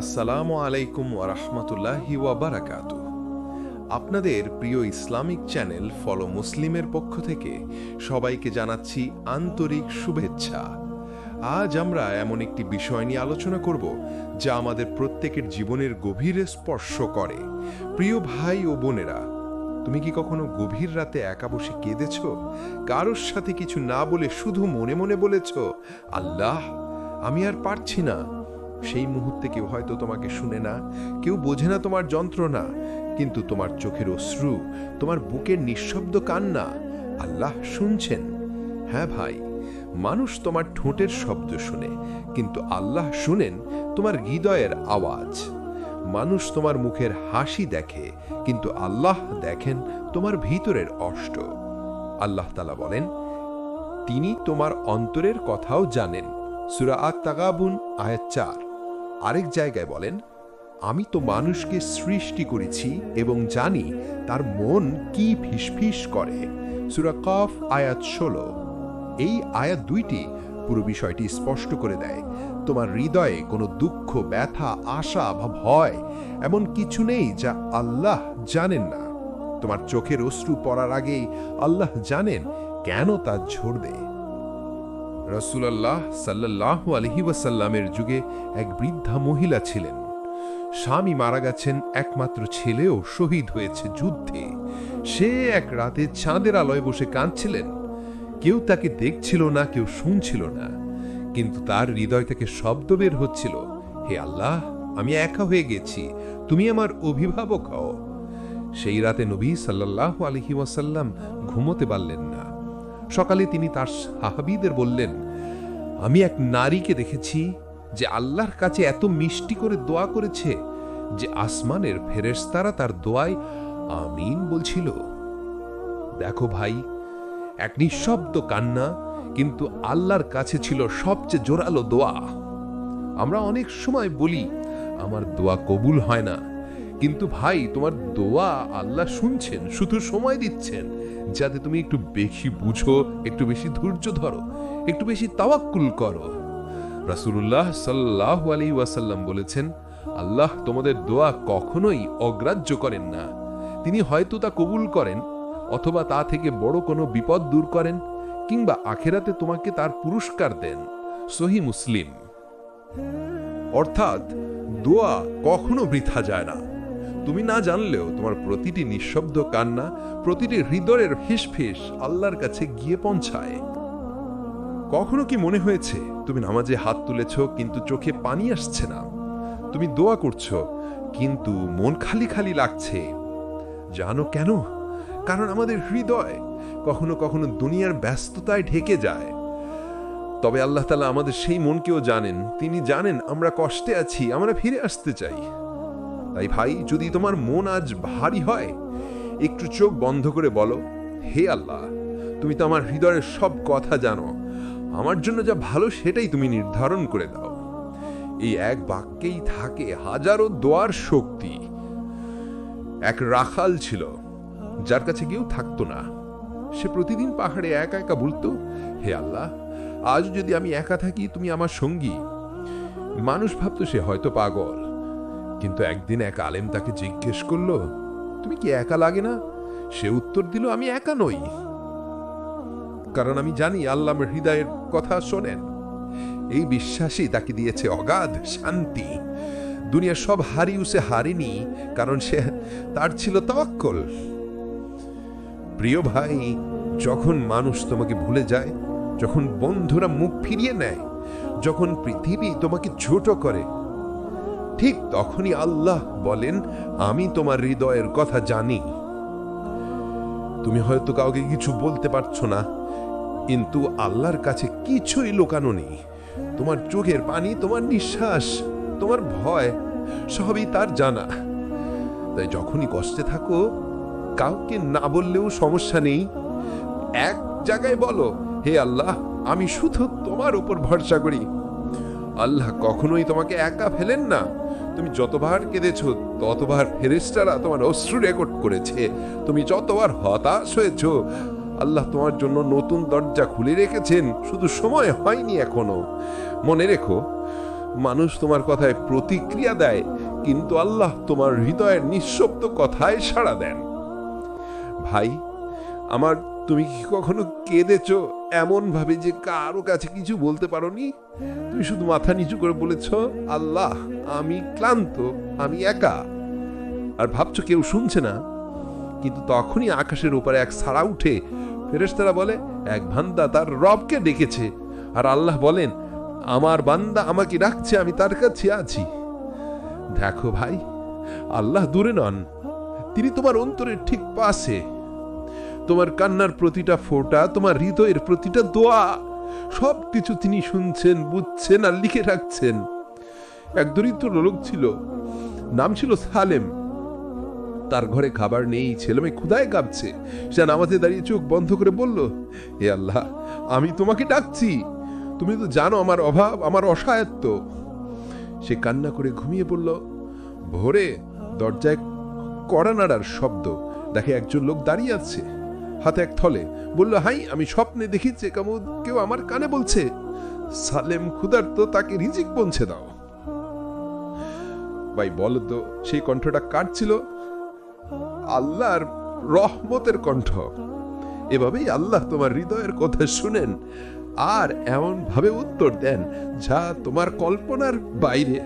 আসসালামু আলাইকুম ওরহমতুল্লাহি ওয়াবারাকাত আপনাদের প্রিয় ইসলামিক চ্যানেল ফলো মুসলিমের পক্ষ থেকে সবাইকে জানাচ্ছি আন্তরিক শুভেচ্ছা। আজ আমরা এমন একটি বিষয় নিয়ে আলোচনা করব যা আমাদের প্রত্যেকের জীবনের গভীরে স্পর্শ করে। প্রিয় ভাই ও বোনেরা, তুমি কি কখনো গভীর রাতে একা বসে কেঁদেছ? কারোর সাথে কিছু না বলে শুধু মনে মনে বলেছ, আল্লাহ, আমি আর পারছি না। সেই মুহূর্তে কেউ হয়তো তোমাকে শুনে না, কেউ বোঝে না তোমার যন্ত্রণা, কিন্তু তোমার চোখের অশ্রু, তোমার বুকের নিঃশব্দ কান্না, আল্লাহ শুনছেন। হ্যাঁ ভাই, মানুষ তোমার ঠোঁটের শব্দ শুনে, কিন্তু আল্লাহ শুনেন তোমার হৃদয়ের আওয়াজ। মানুষ তোমার মুখের হাসি দেখে, কিন্তু আল্লাহ দেখেন তোমার ভিতরের অষ্ট। আল্লাহ তালা বলেন, তিনি তোমার অন্তরের কথাও জানেন। সুরা আত তাগাবুন আয়াত চার। আরেক জায়গায় বলেন, আমি তো মানুষকে সৃষ্টি করেছি এবং জানি তার মন কি ফিসফিস করে। সুরা কফ, আয়াত ষোলো। এই আয়াত দুইটি পুরো বিষয়টি স্পষ্ট করে দেয়, তোমার হৃদয়ে কোনো দুঃখ, ব্যথা, আশা বা ভয় এমন কিছু নেই যা আল্লাহ জানেন না। তোমার চোখের অশ্রু পড়ার আগেই আল্লাহ জানেন কেন তা ঝরবে। রসুলাল্লাহ সাল্লাহ আলহি ওয়াসাল্লামের যুগে এক বৃদ্ধা মহিলা ছিলেন। স্বামী মারা গেছেন, একমাত্র ছেলেও শহীদ হয়েছে যুদ্ধে। সে এক রাতে চাঁদের আলোয় বসে কাঁদছিলেন। কেউ তাকে দেখছিল না, কেউ শুনছিল না। কিন্তু তার হৃদয় থেকে শব্দ বের হচ্ছিল, হে আল্লাহ, আমি একা হয়ে গেছি, তুমি আমার অভিভাবক হও। সেই রাতে নবী সাল্লাহ আলহি ওয়াসাল্লাম ঘুমোতে পারলেন না। সকালে তিনি তার সাহাবিদের বললেন, আমি এক নারীকে দেখেছি যে আল্লাহর কাছে এত মিষ্টি করে দোয়া করেছে যে আসমানের ফেরেশতারা তার দোয়ায় আমিন বলছিল। দেখো ভাই, এক নিঃশব্দ কান্না কিন্তু আল্লাহর কাছে ছিল সবচেয়ে জোরালো দোয়া। আমরা অনেক সময় বলি, আমার দোয়া কবুল হয় না। কিন্তু ভাই, তোমার দোয়া আল্লাহ শুনছেন, শুধু সময় দিচ্ছেন। যাতে তুমি একটু বেশি বুঝো, একটু বেশি ধৈর্য ধরো, একটু বেশি তাওয়াক্কুল করো। রাসূলুল্লাহ সাল্লাহ আলী ওয়াসাল্লাম বলেছেন, আল্লাহ তোমাদের দোয়া কখনোই অগ্রাহ্য করেন না। তিনি হয়তো তা কবুল করেন, অথবা তা থেকে বড় কোনো বিপদ দূর করেন, কিংবা আখেরাতে তোমাকে তার পুরস্কার দেন। সহি মুসলিম। অর্থাৎ, দোয়া কখনো বৃথা যায় না। তুমি না জানলেও তোমার প্রতিটি নিঃশব্দ কান্না, প্রতিটি হৃদয়ের ফিস আল্লাহর কাছে গিয়ে পৌঁছায়। কখনো কি মনে হয়েছে, তুমি নামাজে হাত তুলেছ কিন্তু চোখে পানি আসছে না? তুমি দোয়া করছ কিন্তু মন খালি খালি লাগছে। জানো কেন? কারণ আমাদের হৃদয় কখনো কখনো দুনিয়ার ব্যস্ততায় ঢেকে যায়। তবে আল্লাহ তালা আমাদের সেই মনকেও জানেন। তিনি জানেন আমরা কষ্টে আছি, আমরা ফিরে আসতে চাই। তাই ভাই, যদি তোমার মন আজ ভারী হয়, একটু চোখ বন্ধ করে বলো, হে আল্লাহ, তুমি তো আমার হৃদয়ের সব কথা জানো। আমার জন্য যা ভালো সেটাই তুমি নির্ধারণ করে দাও। এই এক বাক্যেই থাকে হাজারো দোয়ার শক্তি। এক রাখাল ছিল, যার কাছে কেউ থাকতো না। সে প্রতিদিন পাহাড়ে একা একা বলতো, হে আল্লাহ আজ যদি আমি একা থাকি, তুমি আমার সঙ্গী। মানুষ ভাবতো সে হয়তো পাগল। কিন্তু একদিন এক আলেম তাকে জিজ্ঞেস করল, তুমি কি একা লাগে না? সে উত্তর দিল, আমি একা নই। কারণ আমি জানি আল্লাহ হৃদয়ের কথা শোনেন। এই বিশ্বাসই তাকে দিয়েছে অগাধ শান্তি। দুনিয়া সব হারিয়ে সে হারিনি, কারণ সে তার ছিল তওয়াক্কল। প্রিয় ভাই, যখন মানুষ তোমাকে ভুলে যায়, যখন বন্ধুরা মুখ ফিরিয়ে নেয়, যখন পৃথিবী তোমাকে ছোট করে ঠিক তখনই আল্লাহ বলেন, আমি তোমার হৃদয়ের কথা জানি। তুমি হয়তো কাউকে কিছু বলতে পারছ না, কিন্তু আল্লাহর কাছে কিছুই লোকানো নেই। তোমার চোখের পানি, তোমার নিঃশ্বাস, তোমার ভয়, সবই তার জানা। তাই যখনই কষ্টে থাকো, কাউকে না বললেও সমস্যা নেই। এক জায়গায় বলো, হে আল্লাহ, আমি শুধু তোমার উপর ভরসা করি। আল্লাহ কখনোই তোমাকে একা ফেলেন না। তুমি যতবার কেঁদেছ, ততবার ফেরেস্তারা তোমার অশ্রু রেকর্ড করেছে। তুমি যতবার হতাশ হয়েছ, আল্লাহ তোমার জন্য নতুন দরজা খুলে রেখেছেন। শুধু সময় হয়নি এখনও। মনে রেখো, মানুষ তোমার কথায় প্রতিক্রিয়া দেয়, কিন্তু আল্লাহ তোমার হৃদয়ের নিঃশব্দ কথায় সাড়া দেন। ভাই, আমার তুমি কি কখনো কেঁদেছ? এমন ভাবে যে কারও কাছে কিছু বলতে পারোনি? তুমি শুধু মাথা নিচু করে বলেছ, আল্লাহ, আমি ক্লান্ত, আমি একা। আর ভাবছ কেউ শুনছে না? কিন্তু তখনই আকাশের উপরে এক সাড়া উঠে ফেরেশতারা বলে, এক ভান্দা তার রবকে ডেকেছে। আর আল্লাহ বলেন, আমার বান্দা আমাকে ডাকছে, আমি তার কাছে আছি। দেখো ভাই, আল্লাহ দূরে নন, তিনি তোমার অন্তরের ঠিক পাশে। তোমার কান্নার প্রতিটা ফোঁটা, তোমার হৃদয়ের প্রতিটা দোয়া সব কিছু তিনি শুনছেন, বুঝছেন আর লিখে রাখছেন। এক দরিদ্র লোক ছিল, নাম ছিল সালেম। তার ঘরে খাবার নেই ছেলেমেয়ে ক্ষুদায় কাঁপছে। সে নামাজে দাঁড়িয়ে চোখ বন্ধ করে বলল, হে আল্লাহ, আমি তোমাকে ডাকছি। তুমি তো জানো আমার অভাব, আমার অসহায়ত্ব। সে কান্না করে ঘুমিয়ে পড়ল। ভোরে দরজায় কড়া নাড়ার শব্দ, দেখে একজন লোক দাঁড়িয়ে আছে। হাতে এক থলে। বলল, হাই, আমি স্বপ্নে দেখেছি কেমন কেউ আমার কানে বলছে। সালেম ক্ষুধার্ত, তাকে রিজিক পৌঁছে দাও। ভাই, বলো তো, সেই কণ্ঠটা কার ছিল? আল্লাহর রহমতের কণ্ঠ। এভাবেই আল্লাহ তোমার হৃদয়ের কথা শুনেন আর এমন ভাবে উত্তর দেন যা তোমার কল্পনার বাইরে।